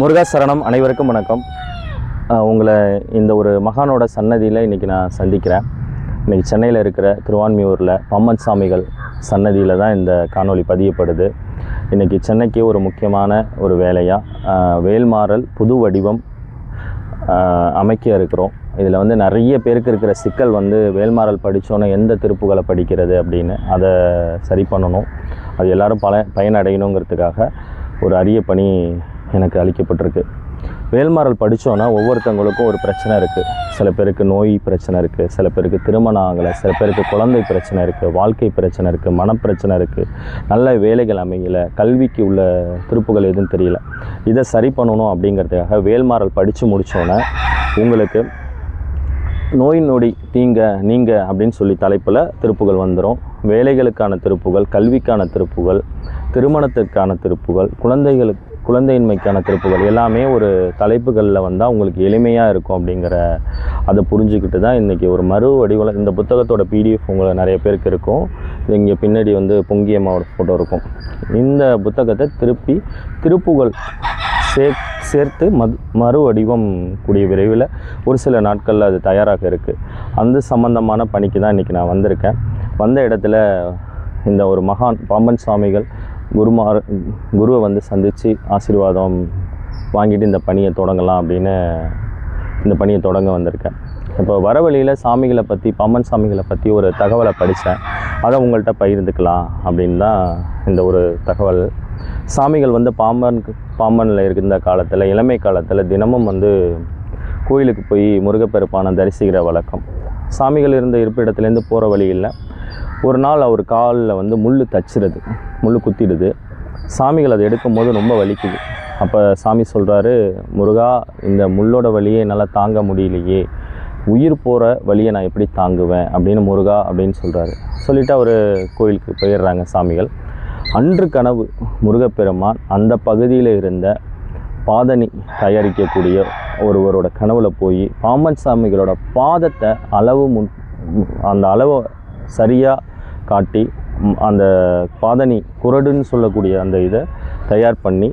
முருகா சரணம் அனைவருக்கும் வணக்கம். உங்களை இந்த ஒரு மகானோட சன்னதியில் இன்றைக்கி நான் சந்திக்கிறேன். இன்றைக்கி சென்னையில் இருக்கிற திருவான்மியூரில் பம்மன் சாமிகள் சன்னதியில் தான் இந்த காணொளி பதியப்படுது. இன்றைக்கி சென்னைக்கு ஒரு முக்கியமான ஒரு வேலையாக வேல்மாறல் புது வடிவம் அமைக்க இருக்கிறோம். இதில் வந்து நிறைய பேருக்கு இருக்கிற சிக்கல் வந்து வேல்மாறல் படித்தோன்னே எந்த திருப்புகளை படிக்கிறது அப்படின்னு அதை சரி பண்ணணும். அது எல்லாரும் பல பயனடையணுங்கிறதுக்காக ஒரு அரிய பணி எனக்கு அளிக்கப்பட்டிருக்கு. வேல்மாறல் படித்தோன்னா ஒவ்வொருத்தவங்களுக்கும் ஒரு பிரச்சனை இருக்குது சில பேருக்கு நோய் பிரச்சனை இருக்குது சில பேருக்கு திருமணம் ஆகலை சில பேருக்கு குழந்தை பிரச்சனை இருக்குது வாழ்க்கை பிரச்சனை இருக்குது மனப்பிரச்சனை இருக்குது நல்ல வேலைகள் அமையல கல்விக்கு உள்ள திருப்புகள் எதுவும் தெரியல. இதை சரி பண்ணணும் அப்படிங்கிறதுக்காக வேல்மாறல் படித்து முடித்தோன்னே உங்களுக்கு நோய் நொடி தீங்க நீங்க அப்படின்னு சொல்லி தலைப்பில் திருப்புகள் வந்துடும் வேலைகளுக்கான திருப்புகள் கல்விக்கான திருப்புகள் திருமணத்திற்கான திருப்புகள் குழந்தைகளுக்கு குழந்தையின்மைக்கான திருப்புகள் எல்லாமே ஒரு தலைப்புகளில் வந்தால் உங்களுக்கு எளிமையாக இருக்கும் அப்படிங்கிற அதை புரிஞ்சுக்கிட்டு தான் இன்றைக்கி ஒரு மறு வடிவில் இந்த புத்தகத்தோட பிடிஎஃப் உங்களை நிறைய பேருக்கு இருக்கும். இது இங்கே பின்னாடி வந்து பொங்கியம்மாவோட ஃபோட்டோ இருக்கும். இந்த புத்தகத்தை திருப்பி திருப்புகள் சே சேர்த்து மது மறு வடிவம் கூடிய விரைவில் ஒரு சில நாட்களில் அது தயாராக இருக்குது அந்த சம்பந்தமான பணிக்கு தான் இன்றைக்கி நான் வந்திருக்கேன். வந்த இடத்துல இந்த ஒரு மகான் பாம்பன் சுவாமிகள் குருமார் குருவை வந்து சந்தித்து ஆசீர்வாதம் வாங்கிட்டு இந்த பணியை தொடங்கலாம் அப்படின்னு இந்த பணியை தொடங்க வந்திருக்கேன். இப்போ வர வழியில் சாமிகளை பற்றி பாம்பன் சாமிகளை பற்றி ஒரு தகவலை படித்தேன் அதை உங்கள்கிட்ட பகிர்ந்துக்கலாம் அப்படின்னு தான் இந்த ஒரு தகவல். சாமிகள் வந்து பாம்பன் பாம்பனில் இருந்த காலத்தில் இளமை காலத்தில் தினமும் வந்து கோயிலுக்கு போய் முருகப்பெருப்பானை தரிசிக்கிற வழக்கம். சாமிகள் இருந்த இருப்பிடத்துலேருந்து போகிற வழி இல்லை. ஒரு நாள் அவர் காலில் வந்து முள் தச்சிருது. முள் குத்திடுது. சாமிகள் அதை எடுக்கும்போது ரொம்ப வலிக்குது. அப்போ சாமி சொல்கிறாரு முருகா இந்த முள்ளோட வழியை என்னால் தாங்க முடியலையே. உயிர் போகிற வழியை நான் எப்படி தாங்குவேன்? அப்படின்னு முருகா அப்படின்னு சொல்கிறாரு சொல்லிவிட்டு அவர் கோயிலுக்கு போயிடுறாங்க சாமிகள். அன்று கனவு முருகப்பெருமான் அந்த பகுதியில் இருந்த பாதணி தயாரிக்கக்கூடிய ஒருவரோட கனவுல போய் பாம்பன் சாமிகளோட பாதத்தை அளவு முன் அந்த அளவை சரியாக காட்டி அந்த பாதணி குரடுன்னு சொல்லக்கூடிய அந்த இதை தயார் பண்ணி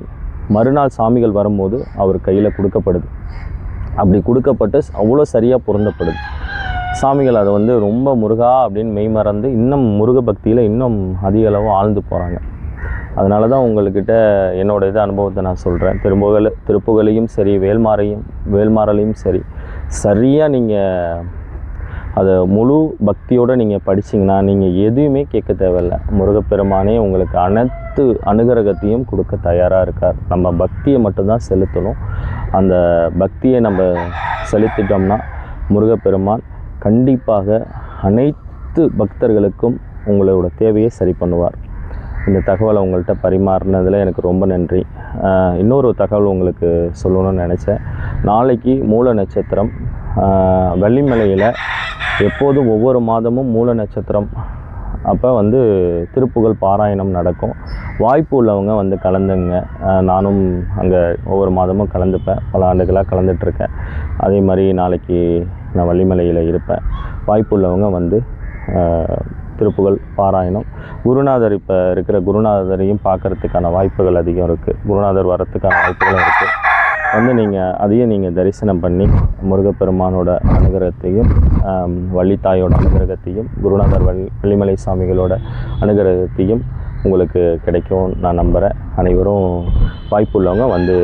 மறுநாள் சாமிகள் வரும்போது அவர் கையில் கொடுக்கப்படுது. அப்படி கொடுக்கப்பட்டு அவ்வளோ சரியாக பொருந்தப்படுது. சாமிகள் அதை வந்து ரொம்ப முருகா அப்படின்னு மெய் மறந்து இன்னும் முருக பக்தியில் இன்னும் அதிக அளவு ஆழ்ந்து போகிறாங்க அதனால தான் உங்கள்கிட்ட என்னோட இது அனுபவத்தை நான் சொல்கிறேன் திரும்புகல் திருப்புகளையும் சரி வேல்மாறையும் வேல்மாறலையும் சரி சரியாக நீங்கள் அதை முழு பக்தியோடு நீங்கள் படிச்சிங்கன்னா நீங்கள் எதுவுமே கேட்க தேவையில்ல. முருகப்பெருமானே உங்களுக்கு அனைத்து அனுகிரகத்தையும் கொடுக்க தயாராக இருக்கார். நம்ம பக்தியை மட்டும்தான் செலுத்தணும். அந்த பக்தியை நம்ம செலுத்திட்டோம்னா முருகப்பெருமான் கண்டிப்பாக அனைத்து பக்தர்களுக்கும் உங்களோட தேவையை சரி பண்ணுவார். இந்த தகவலை உங்கள்கிட்ட பரிமாறினதில் எனக்கு ரொம்ப நன்றி. இன்னொரு தகவல் உங்களுக்கு சொல்லணும்னு நினச்சேன். நாளைக்கு மூல நட்சத்திரம் வெள்ளிமலையில் எப்போதும் ஒவ்வொரு மாதமும் மூல நட்சத்திரம். அப்போ வந்து திருப்புகழ் பாராயணம் நடக்கும். வாய்ப்பு உள்ளவங்க வந்து கலந்துங்க. நானும் அங்கே ஒவ்வொரு மாதமும் கலந்துப்பேன். பல ஆண்டுகளாக கலந்துட்டுருக்கேன். அதே மாதிரி நாளைக்கு நான் வள்ளிமலையில் இருப்பேன். வாய்ப்பு உள்ளவங்க வந்து திருப்புகழ் பாராயணம். குருநாதர் இப்போ இருக்கிற குருநாதரையும் பார்க்கறதுக்கான வாய்ப்புகள் அதிகம் இருக்குது குருநாதர் வரத்துக்கான வாய்ப்புகளும் இருக்குது வந்து நீங்கள் அதையும் நீங்கள் தரிசனம் பண்ணி முருகப்பெருமானோட அனுகிரகத்தையும் வள்ளித்தாயோட அனுகிரகத்தையும் குருநாதர் வள்ளி வள்ளிமலை சாமிகளோட அனுகிரகத்தையும் உங்களுக்கு கிடைக்கும் நான் நம்புகிறேன் அனைவரும் வாய்ப்புள்ளவங்க வந்து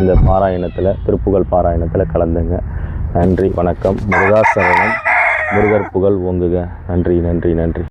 இந்த பாராயணத்தில் திருப்புகழ் பாராயணத்தில் கலந்துங்க. நன்றி வணக்கம். முருகாசரணம் முருகர் புகழ் ஓங்குக. நன்றி நன்றி நன்றி.